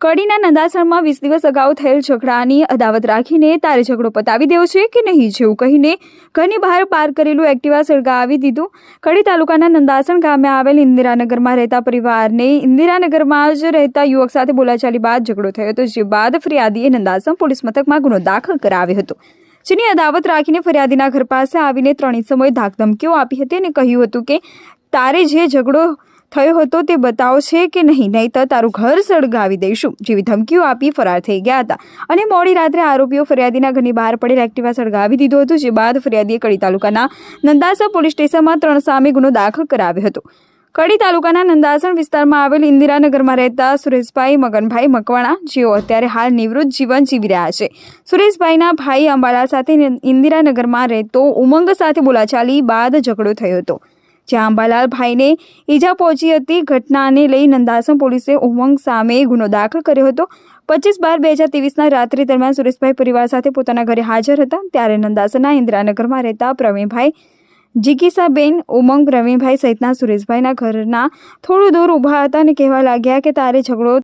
કડીના નંદાસણમાં વીસ દિવસ અગાઉ થયેલ ઝઘડાની અદાવત રાખીને તારે ઝઘડો પતાવી દેવો છે કે નહીં જેવું કહીને ઘરની બહાર પાર કરેલું એક્ટિવા સળગા આવી દીધું? કડી તાલુકાના નંદાસણ ગામે આવેલ ઇન્દિરાનગરમાં રહેતા પરિવારને ઇન્દિરાનગરમાં જ રહેતા યુવક સાથે બોલાચાલી બાદ ઝઘડો થયો હતો, જે બાદ ફરિયાદીએ નંદાસણ પોલીસ મથકમાં ગુનો દાખલ કરાવ્યો હતો. જેની અદાવત રાખીને ફરિયાદીના ઘર પાસે આવીને ત્રણેય સમયે ધાકધમકીઓ આપી હતી અને કહ્યું હતું કે તારે જે ઝઘડો થયો હતો તે બતાવો છે કે નહીં? નહીં તો તારું ઘર સળગાવી દઈશું. જેવી ધમકીઓ આપી ફરાર થઈ ગયા હતા. અને મોડી રાત્રે આરોપીઓ ફરિયાદીના ઘરની બહાર પડેલ એક્ટિવા સળગાવી દીધું હતું, જે બાદ ફરિયાદીએ કડી તાલુકાના નંદાસા પોલીસ સ્ટેશનમાં ત્રણ સામે ગુનો દાખલ કરાવ્યો હતો. કડી તાલુકાના નંદાસણ વિસ્તારમાં આવેલ ઇન્દિરાનગરમાં રહેતા સુરેશભાઈ, મગનભાઈ મકવાણા, જેઓ અત્યારે હાલ નિવૃત્ત જીવન જીવી રહ્યા છે. સુરેશભાઈના ભાઈ અંબાલા સાથે ઇન્દિરાનગરમાં રહેતો ઉમંગ સાથે બોલાચાલી બાદ ઝઘડો થયો હતો. જ્યાં અંબાલાલ ભાઈને ઈજા પહોંચી હતી. ઘટનાને લઈ નંદાસણ પોલીસે ઉમંગ સામે ગુનો દાખલ કર્યો હતો. પચીસ બાર બે હજાર ત્રેવીસના રાત્રિ દરમિયાન સુરેશભાઈ પરિવાર સાથે પોતાના ઘરે હાજર હતા. ત્યારે નંદાસણના ઇન્દિરાનગરમાં રહેતા પ્રવીણભાઈ જીગીસાબેન, ઉમંગ પ્રવીણભાઈ સહિતના સુરેશભાઈના ઘરના થોડું દૂર ઊભા હતા અને કહેવા લાગ્યા કે તારે ઝઘડો